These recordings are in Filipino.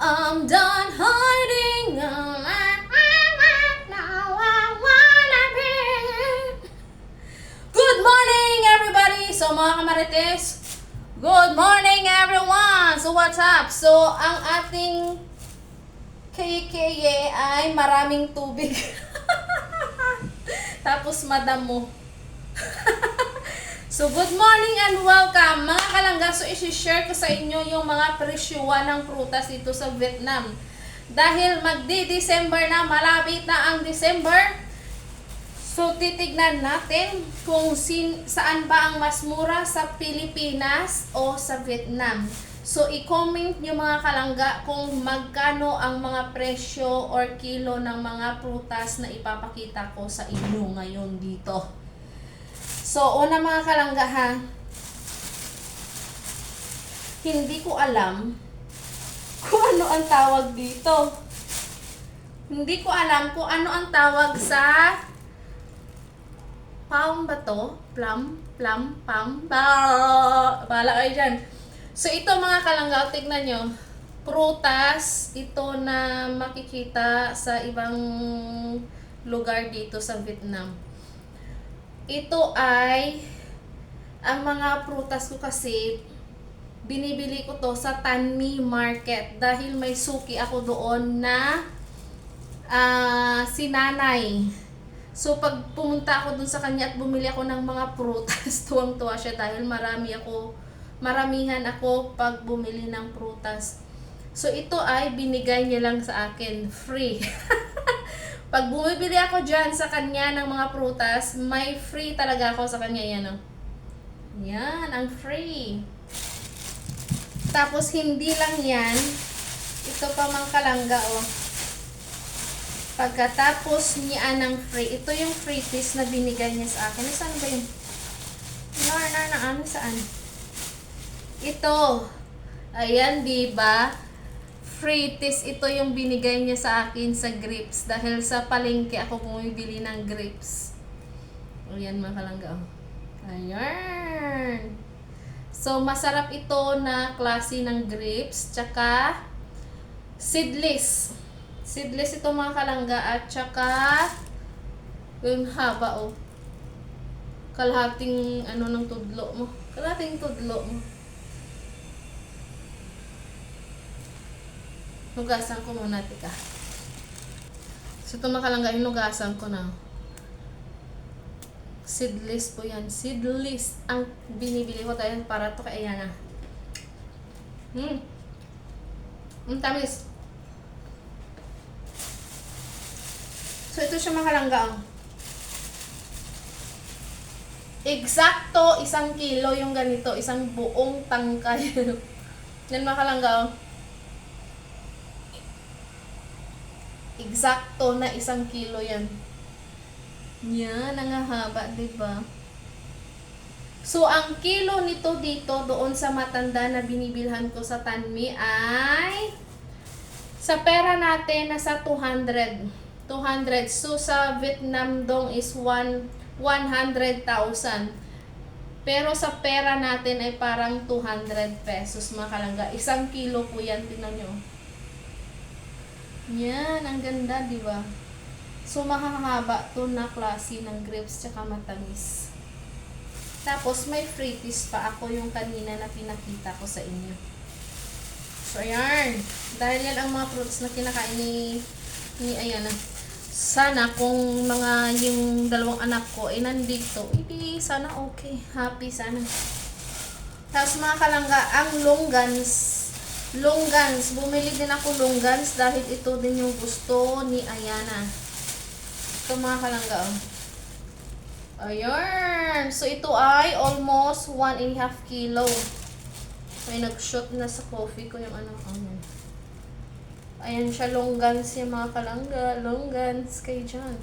I'm done hiding. Now I wanna be. Good morning, everybody! So, mga kamarites, good morning, everyone! So, what's up? So, ang ating KKA ay maraming tubig. Tapos, madam mo. so, good morning and welcome, mga kalangga. So, isi-share ko sa inyo yung mga presyuan ng prutas dito sa Vietnam. Dahil magdi-December na, malapit na ang December, So, titignan natin kung sin, saan ba ang mas mura sa Pilipinas o sa Vietnam. So, i-comment nyo mga kalangga kung magkano ang mga presyo or kilo ng mga prutas na ipapakita ko sa inyo ngayon dito. So, una mga kalangga ha, hindi ko alam kung ano ang tawag dito. Hindi ko alam kung ano ang tawag sa Palm ba to? Plum? Plum? Pam? Ba? Bahala kayo dyan. So, ito mga kalanggaw, tignan nyo. Prutas, ito na makikita sa ibang lugar dito sa Vietnam. Ito ay, ang mga prutas ko kasi, binibili ko to sa Tanmi Market dahil may suki ako doon na ah sinanay. So, pag pumunta ako dun sa kanya at bumili ako ng mga prutas, tuwang-tuwa siya dahil marami ako, maramihan ako pag bumili ng prutas. So, ito ay binigay niya lang sa akin, free. pag bumibili ako dyan sa kanya ng mga prutas, may free talaga ako sa kanya. Yan, oh. Yan, ang free. Tapos, hindi lang yan. Ito pa mang kalangga, oh. Pagkatapos niya ng free, ito yung free piece na binigay niya sa akin. Saan ba yun? Nar, nar, na, ano, saan? Ito. Ayan, di ba? Piece, ito yung binigay niya sa akin sa grapes. Dahil sa palengke ako bumibili ng grapes. Ayan, mga kalangga. oh. Ayan. So, masarap ito na klase ng grapes. Tsaka, seedless. Seedless ito mga kalangga at saka yung haba oh. Kalahating ano ng tudlo mo. Kalahating tudlo mo. Hugasan ko muna tika. So ito mga kalangga, hinugasan ko na. Seedless po yan. Seedless ang binibili ko tayo para to kay Ayana. Hmm. Ang tamis. So, ito siya mga kalangga. oh. Eksakto, isang kilo yung ganito. Isang buong tangkay. Yan mga kalangga. oh. Eksakto na isang kilo yan. Yan, ang haba, diba? So, ang kilo nito dito doon sa matanda na binibilhan ko sa Tanmi ay sa pera natin nasa 200. 200. So, sa Vietnam dong is 1 100,000. Pero sa pera natin ay parang 200 pesos mga kalangga. Isang kilo po yan, tingnan nyo. Yan, ang ganda, di ba? So, mahahaba to na klase ng grapes tsaka matamis. Tapos, may piece pa ako yung kanina na pinakita ko sa inyo. So, ayan. Dahil yan ang mga fruits na kinakain ni, ni Ayana. Sana kung mga yung dalawang anak ko ay nandito, hindi sana okay. Happy sana. Tapos mga kalangga, ang longgans, longgans, bumili din ako longgans dahil ito din yung gusto ni Ayana. Ito mga kalangga, oh. Ayan. So, ito ay almost 1 and a half kilo. May nag-shoot na sa coffee ko yung ano. ano. Ayan siya, longgans yung mga kalangga. Longgans kay John.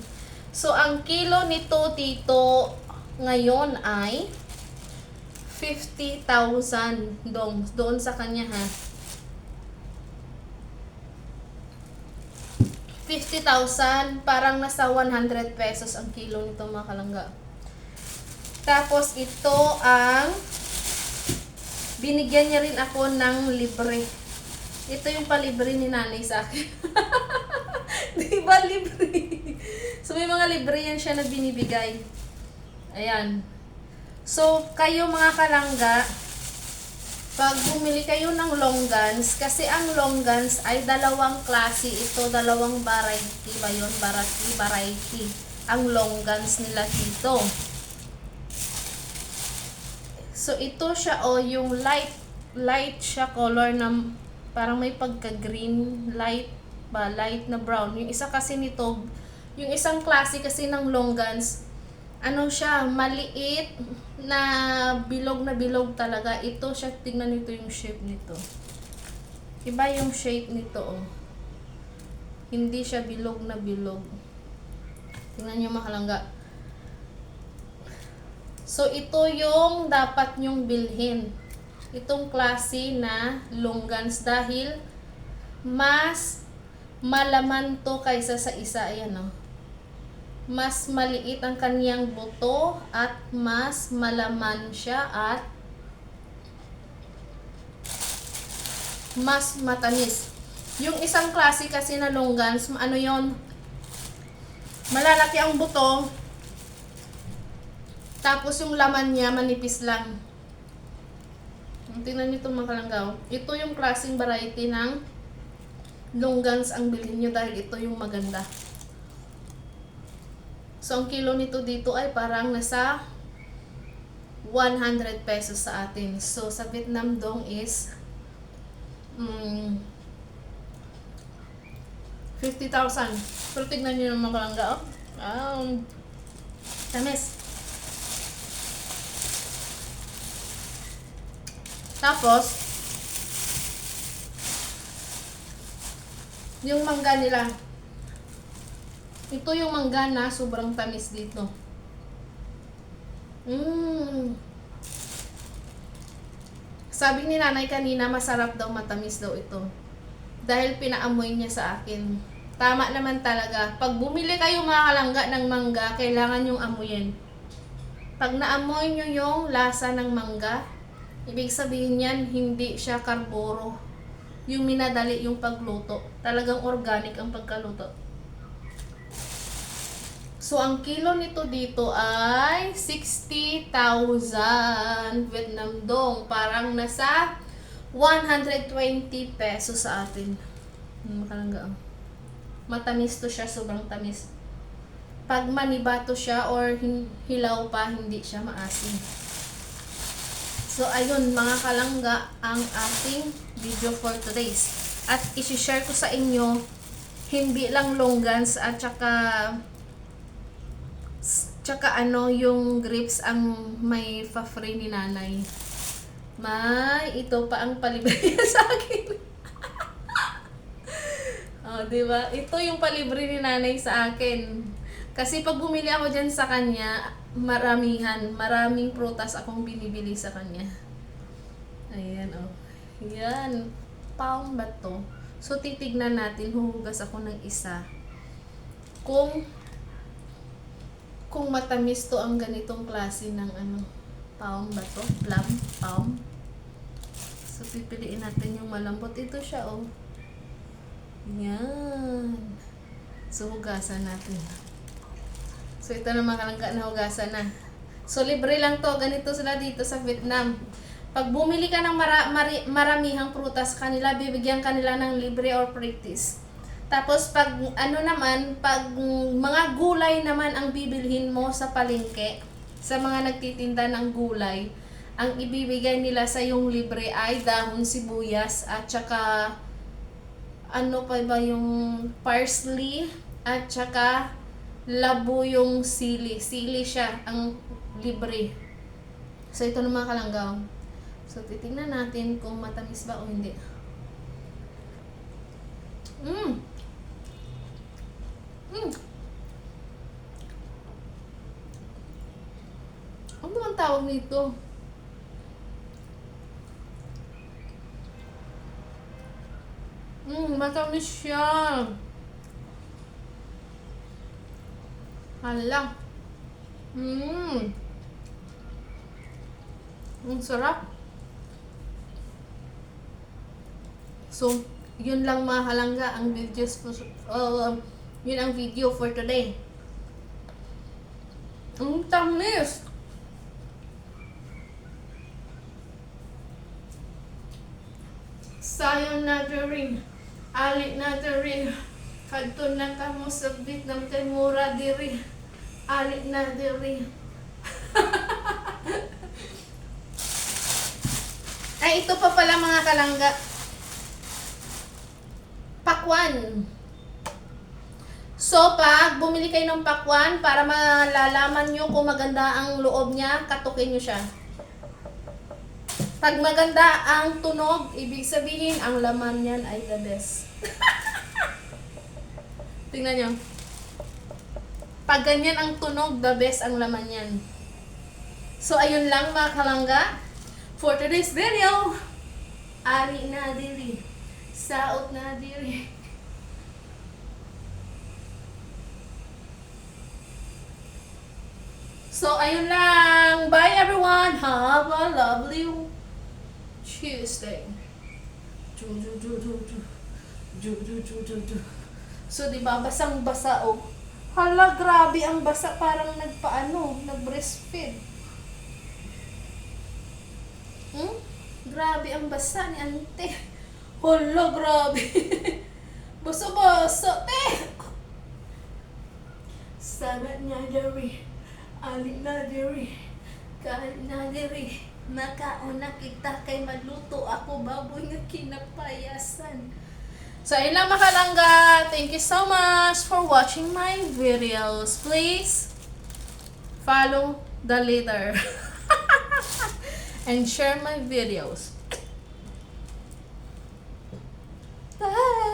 So, ang kilo nito dito ngayon ay 50,000 dong doon sa kanya ha. 50,000 parang nasa 100 pesos ang kilo nito mga kalangga. Tapos ito ang binigyan niya rin ako ng libre. Ito yung palibre ni nanay sa akin. Di ba libre? so may mga libre yan siya na binibigay. Ayan. So, kayo mga kalangga, pag bumili kayo ng longgans, kasi ang longgans ay dalawang klase ito, dalawang variety ba yun? Variety, variety. Ang longgans nila dito. So, ito siya, oh, yung light, light siya color na parang may pagka-green, light ba, light na brown. Yung isa kasi nito, yung isang klase kasi ng longgans, ano siya, maliit na bilog na bilog talaga. Ito siya, tingnan nito yung shape nito. Iba yung shape nito, oh. Hindi siya bilog na bilog. Tingnan nyo mahalangga. So, ito yung dapat nyong bilhin. Itong klase na longgans dahil mas malaman to kaysa sa isa. Ayan, oh mas maliit ang kaniyang buto at mas malaman siya at mas matamis. Yung isang klase kasi na longgans, ano yon malalaki ang buto, tapos yung laman niya manipis lang. Tingnan nyo itong mga kalanggaw. Ito yung klaseng variety ng longgans ang bilhin nyo dahil ito yung maganda. So, ang kilo nito dito ay parang nasa 100 pesos sa atin. So, sa Vietnam dong is mm, 50,000. Pero tignan nyo naman kalangga, oh. Um, tamis. Tapos, yung mangga nila, ito yung mangga na sobrang tamis dito. Mmm. Sabi ni nanay kanina, masarap daw, matamis daw ito. Dahil pinaamoy niya sa akin. Tama naman talaga. Pag bumili kayo mga kalangga ng mangga, kailangan yung amuyin. Pag naamoy nyo yung lasa ng mangga, ibig sabihin yan, hindi siya karburo. Yung minadali yung pagluto. Talagang organic ang pagkaluto. So, ang kilo nito dito ay 60,000 Vietnam dong. Parang nasa 120 pesos sa atin. Makalangga. Matamis to siya, sobrang tamis. Pag manibato siya or hilaw pa, hindi siya maasim. So, ayun mga kalangga, ang ating video for today's. At isi-share ko sa inyo, hindi lang longgans at saka Tsaka ano, yung grapes ang may fa-free ni nanay. May, ito pa ang palibre sa akin. oh, di ba? Ito yung palibre ni nanay sa akin. Kasi pag bumili ako dyan sa kanya, maramihan, maraming prutas akong binibili sa kanya. Ayan, oh. Yan. Pound ba to? So, titignan natin, huhugas ako ng isa. Kung kung matamis to ang ganitong klase ng ano, palm ba to? Plum? Palm? So, pipiliin natin yung malambot. Ito siya, oh. Yan. So, hugasan natin. So, ito na mga kalangga na hugasan na. So, libre lang to. Ganito sila dito sa Vietnam. Pag bumili ka ng mara, mari, maramihang prutas kanila, bibigyan kanila ng libre or practice. Tapos pag ano naman, pag mga gulay naman ang bibilhin mo sa palengke, sa mga nagtitinda ng gulay, ang ibibigay nila sa yung libre ay dahon sibuyas at saka ano pa ba yung parsley at saka labo yung sili. Sili siya ang libre. So ito naman kalanggaw. So titingnan natin kung matamis ba o hindi. Mmm! Hmm. Ano ang tawag nito? Hmm, matamis siya. Hala. Hmm. Ang sarap. So, yun lang mga kalangga ang videos po, uh, yun ang video for today. Ang tamis! Sayang na rin. Alik na rin. Kadto na ka mo sa Vietnam kay mura diri. Alik na diri. Ay, ito pa pala mga kalangga. Pakwan. So, pag bumili kayo ng pakwan, para malalaman nyo kung maganda ang loob niya, katukin nyo siya. Pag maganda ang tunog, ibig sabihin, ang laman niyan ay the best. Tingnan nyo. Pag ganyan ang tunog, the best ang laman niyan. So, ayun lang mga kalangga. For today's video, ari na diri. Saot na diri. So, ayun lang. Bye everyone. Have a lovely Tuesday. So, di ba, basang-basa, oh. Hala, grabe ang basa. Parang nagpaano, nag-breastfeed. Hmm? Grabe ang basa ni ante. Hala, grabe. Basa-basa, te. Sabat niya, Jerry. Halik na, Jerry. Kain na, Jerry. Nakaon kita kay magluto ako baboy nga kinapayasan. So, yun lang makalangga. Thank you so much for watching my videos. Please, follow the leader. and share my videos. Bye!